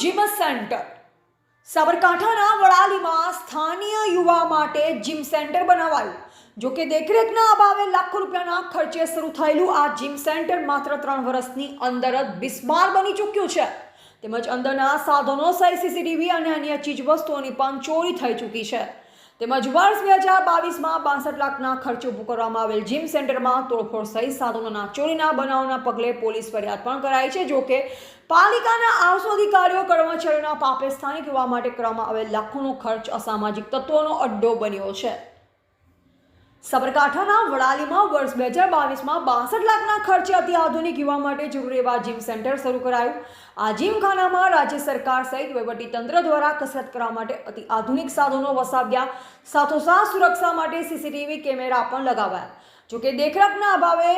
Gym centre. સાબરકાંઠાના વડાલીમાં સ્થાનીય યુવા માટે જીમ સેન્ટર બનાવાયું. જો કે દેખરેખના અભાવે લાખો રૂપિયાના ખર્ચે શરૂ થયેલું આ જીમ સેન્ટર માત્ર ત્રણ વર્ષની અંદર જ બિસ્માર બની ચૂક્યું છે. તેમજ અંદરના સાધનો સહિત સીસીટીવી અને અન્ય ચીજવસ્તુઓની પણ ચોરી થઈ ચૂકી છે. તેમજ વર્ષ બે હજાર બાવીસમાં બાસઠ લાખના ખર્ચે ઊભું કરવામાં આવેલ જીમ સેન્ટરમાં તોડફોડ સહિત સાધનોના ચોરીના બનાવના પગલે પોલીસ ફરિયાદ પણ કરાઈ છે. જોકે પાલિકાના આઠસો અધિકારીઓ કર્મચારીઓના પાપે સ્થાનિક યુવા માટે કરવામાં આવેલ લાખોનો ખર્ચ અસામાજિક તત્વોનો અડ્ડો બન્યો છે. સાબરકાંઠાના વડાલીમાં વર્ષ બે હજાર બાવીસમાં બાસઠ લાખના ખર્ચે અતિ આધુનિક યુવા માટે જરૂરી એવા જીમ સેન્ટર શરૂ કરાયું. આ જીમખાનામાં રાજ્ય સરકાર સહિત વહીવટીતંત્ર દ્વારા કસરત કરવા માટે અતિ આધુનિક સાધનો વસાવ્યા. સાથોસાથ સુરક્ષા માટે સીસીટીવી કેમેરા પણ લગાવાયા. જોકે દેખરેખના અભાવે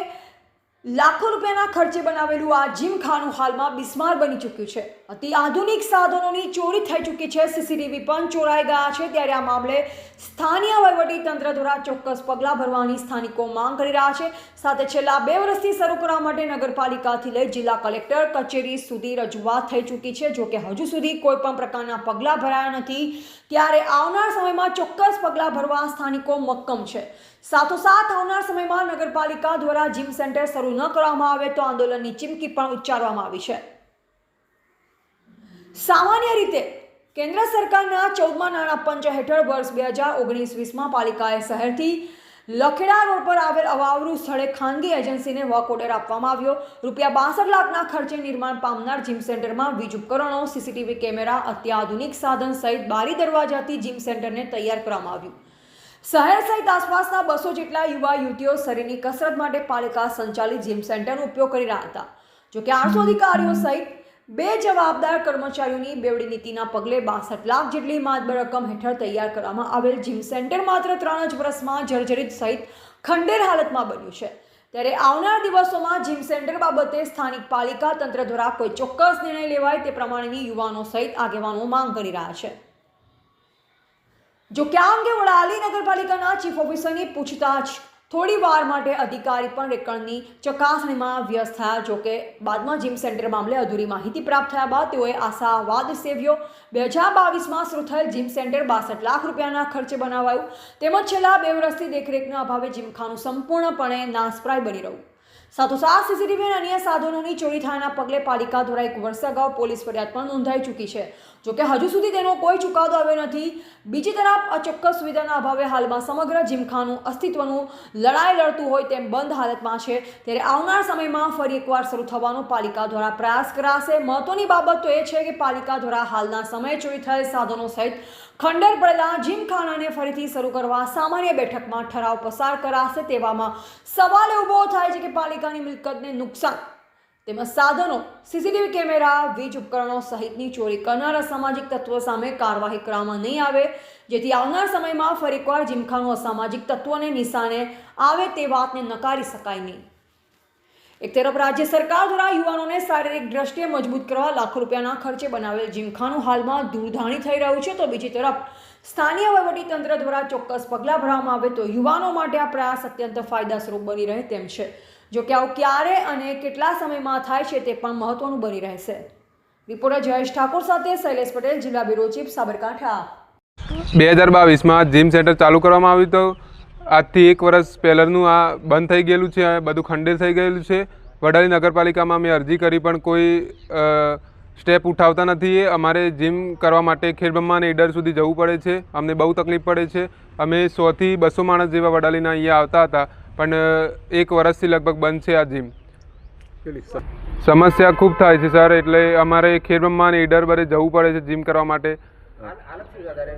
લાખો રૂપિયાના ખર્ચે બનાવેલું આ જીમખાનું હાલમાં બિસ્માર બની ચૂક્યું છે. અતિ આધુનિક સાધનોની ચોરી થઈ ચૂકી છે. સીસીટીવી પણ ચોરાઈ ગયા છે. ત્યારે આ મામલે સ્થાનીય તંત્ર દ્વારા ચોક્કસ પગલાં ભરવાની સ્થાનિકો માંગ કરી રહ્યા છે. સાથે છેલ્લા બે વર્ષથી શરૂ કરવા માટે નગરપાલિકાથી લઈ જિલ્લા કલેક્ટર કચેરી સુધી રજૂઆત થઈ ચૂકી છે. જોકે હજુ સુધી કોઈ પણ પ્રકારના પગલાં ભરાયા નથી. ત્યારે આવનાર સમયમાં ચોક્કસ પગલાં ભરવા સ્થાનિકો મક્કમ છે. સાથોસાથ આવનાર સમયમાં નગરપાલિકા દ્વારા જીમ સેન્ટર શરૂ ન કરવામાં આવે તો આંદોલનની ચીમકી પણ ઉચ્ચારવામાં આવી છે. સામાન્ય રીતે કેન્દ્ર સરકારના ચૌદમા નાણાં પંચ હેઠળ વર્ષ બે હજાર ઓગણીસ વીસમાં પાલિકાએ શહેરથી લખેડા રોડ પર આવેલ અવાવરૂ સ્થળે ખાનગી એજન્સીને વર્ક ઓર્ડર આપવામાં આવ્યો. રૂપિયા બાસઠ લાખના ખર્ચે નિર્માણ પામનાર જીમ સેન્ટરમાં વીજ ઉપકરણો સીસીટીવી કેમેરા, અત્યાધુનિક સાધન સહિત બારી દરવાજાથી જીમ સેન્ટરને તૈયાર કરવામાં આવ્યું. શહેર સહિત આસપાસના બસો જેટલા યુવા યુવતીઓ શરીરની કસરત માટે પાલિકા સંચાલિત જીમ સેન્ટરનો ઉપયોગ કરી રહ્યા હતા. જોકે આઠસો અધિકારીઓ સહિત બે જવાબદાર કર્મચારીઓની બેવડી નીતિના પગલે બાસઠ લાખ જેટલી માતબર રકમ હેઠળ તૈયાર કરવામાં આવેલ જીમ સેન્ટર માત્ર ત્રણ જ વર્ષમાં જર્જરિત સહિત ખંડેર હાલતમાં બન્યું છે. ત્યારે આવનાર દિવસોમાં જીમ સેન્ટર બાબતે સ્થાનિક પાલિકા તંત્ર દ્વારા કોઈ ચોક્કસ નિર્ણય લેવાય તે પ્રમાણેની યુવાનો સહિત આગેવાનો માંગ કરી રહ્યા છે. જો કે આ અંગે વડાલી નગરપાલિકાના ચીફ ઓફિસરની પૂછતાછ થોડી વાર માટે અધિકારી પણ રેકર્ડની ચકાસણીમાં વ્યસ્ત થયા. જો કે બાદમાં જીમ સેન્ટર મામલે અધૂરી માહિતી પ્રાપ્ત થયા બાદ તેઓએ આશાવાદ સેવ્યો. બે હજાર બાવીસમાં શરૂ થયેલ જીમ સેન્ટર બાસઠ લાખ રૂપિયાના ખર્ચે બનાવાયું. તેમજ છેલ્લા બે વર્ષથી દેખરેખના અભાવે જીમખાનું સંપૂર્ણપણે નાશપ્રાય બની રહ્યું. સાથોસાથ સીસીટીવી અને અન્ય સાધનોની ચોરી થયાના પગલે પાલિકા દ્વારા એક વર્ષ અગાઉ પોલીસ ફરિયાદ પણ નોંધાઈ ચૂકી છે. જોકે હજુ સુધી તેનો કોઈ ચુકાદો આવ્યો નથી. બીજી તરફ અચોક્કસ સુવિધાના અભાવે હાલમાં સમગ્ર જીમખાનું અસ્તિત્વનું લડાઈ લડતું હોય તેમ બંધ હાલતમાં છે. ત્યારે આવનાર સમયમાં ફરી એકવાર શરૂ થવાનો પાલિકા દ્વારા પ્રયાસ કરાશે. મહત્વની બાબત તો એ છે કે પાલિકા દ્વારા હાલના સમય ચોરી થયેલ સાધનો સહિત ખંડર પડેલા જીમખાનાને ફરીથી શરૂ કરવા સામાન્ય બેઠકમાં ઠરાવ પસાર કરાશે તેવામાં સવાલ ઊભો થાય છે કે પાલિકાની મિલકતને નુકસાન તેમજ સાધનો, સીસીટીવી કેમેરા, વીજ ઉપકરણો સહિતની ચોરી કરનાર સામાજિક તત્વો સામે કાર્યવાહી કરવામાં નહીં આવે. જેથી આવનાર સમયમાં ફરી એકવાર જીમખાનું અસામાજિક તત્વોને નિશાને આવે તે વાતને નકારી શકાય નહીં. એક તરફ રાજ્ય સરકાર દ્વારા યુવાનોને શારીરિક દ્રષ્ટિએ મજબૂત કરવા લાખો રૂપિયાના ખર્ચે બનાવેલ જીમખાનું હાલમાં દૂરધાણી થઈ રહ્યું છે. તો બીજી તરફ સ્થાનીય વહીવટીતંત્ર દ્વારા ચોક્કસ પગલાં ભરવામાં આવે તો યુવાનો માટે આ પ્રયાસ અત્યંત ફાયદાસ્વરૂપ બની રહે તેમ છે. જો કે આવું ક્યારે અને કેટલા સમયમાં થાય છે તે પણ મહત્વનું બની રહેશે. રિપોર્ટર જયેશ ઠાકોર સાથે શૈલેષ પટેલ, જિલ્લા બ્યુરો ચીફ સાબરકાંઠા. બે હજાર બાવીસમાં જીમ સેન્ટર ચાલુ કરવામાં આવ્યું તો આજથી એક વર્ષ પહેલાંનું આ બંધ થઈ ગયેલું છે બધું ખંડેર થઈ ગયેલું છે. વડાલી નગરપાલિકામાં મેં અરજી કરી, પણ કોઈ સ્ટેપ ઉઠાવતા નથી. અમારે જીમ કરવા માટે ખેડબ્રહ્માને ઈડર સુધી જવું પડે છે. અમને બહુ તકલીફ પડે છે. અમે સોથી બસો માણસ જેવા વડાલીના અહીંયા આવતા હતા. પણ એક વર્ષથી લગભગ બંધ છે આ જીમ સમસ્યા ખૂબ થાય છે સર એટલે અમારે ખેડબ્રહ્મા અને ઈડર બરે જવું પડે છે જીમ કરવા માટે.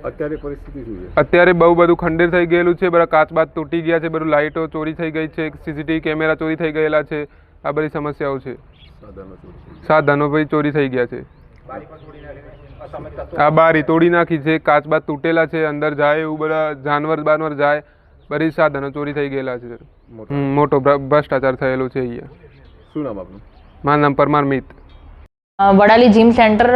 અત્યારે? પરિસ્થિતિ શું છે? અત્યારે બહુ બધું ખંડેર થઈ ગયેલું છે બધા કાચ બાચ તૂટી ગયા છે બધું લાઇટો ચોરી થઈ ગઈ છે સીસીટીવી કેમેરા ચોરી થઈ ગયેલા છે આ બધી સમસ્યાઓ છે. સાધનો ભાઈ ચોરી થઈ ગયા છે. આ બારી તોડી નાખી છે કાચ બાચ તૂટેલા છે અંદર જાય એવું બધા જાનવર બાનવર જાય. બધી સાધનો ચોરી થઈ ગયેલા છે સર મોટો. ભ્રષ્ટાચાર થયેલો છે અહીંયા. શું નામ આપનું? મારું નામ પરમાર મિત. વડાલી જીમ સેન્ટર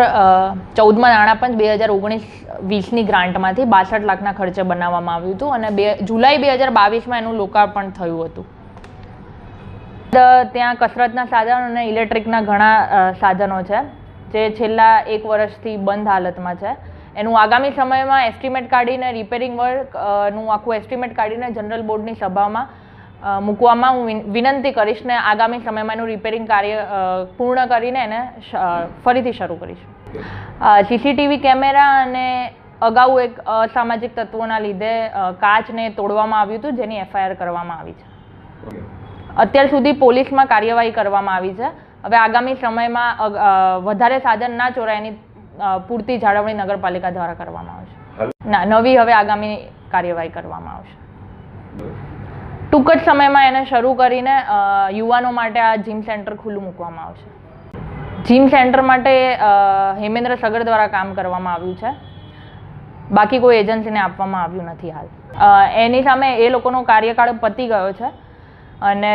ચૌદમાં નાણાં પંચ બે હજાર ઓગણીસ વીસની ગ્રાન્ટમાંથી બાસઠ લાખના ખર્ચે બનાવવામાં આવ્યું હતું અને બે જુલાઈ બે હજાર બાવીસમાં એનું લોકાર્પણ થયું હતું. ત્યાં કસરતના સાધનો અને ઇલેક્ટ્રિકના ઘણા સાધનો છે જે છેલ્લા એક વર્ષથી બંધ હાલતમાં છે. એનું આગામી સમયમાં એસ્ટિમેટ કાઢીને રિપેરિંગ વર્કનું આખું એસ્ટિમેટ કાઢીને જનરલ બોર્ડની સભામાં મૂકવામાં હું વિનંતી કરીશ ને આગામી સમયમાં એનું રિપેરિંગ કાર્ય પૂર્ણ કરીને એને ફરીથી શરૂ કરીશ. સીસીટીવી કેમેરા અને અગાઉ એક અસામાજિક તત્વોના લીધે કાચને તોડવામાં આવ્યું હતું જેની એફઆઈઆર કરવામાં આવી છે. અત્યાર સુધી પોલીસમાં કાર્યવાહી કરવામાં આવી છે. હવે આગામી સમયમાં વધારે સાધન ના ચોરાય એની અ, પૂરતી જાળવણી નગરપાલિકા દ્વારા કરવામાં આવશે ના નવી હવે આગામી કાર્યવાહી કરવામાં આવશે. ટૂંક જ સમયમાં એને શરૂ કરીને યુવાનો માટે આ જીમ સેન્ટર ખુલ્લું મૂકવામાં આવશે. જીમ સેન્ટર માટે હેમેન્દ્ર સગર દ્વારા કામ કરવામાં આવ્યું છે. બાકી કોઈ એજન્સીને આપવામાં આવ્યું નથી હાલ. એની સામે એ લોકોનો કાર્યકાળ પતી ગયો છે. અને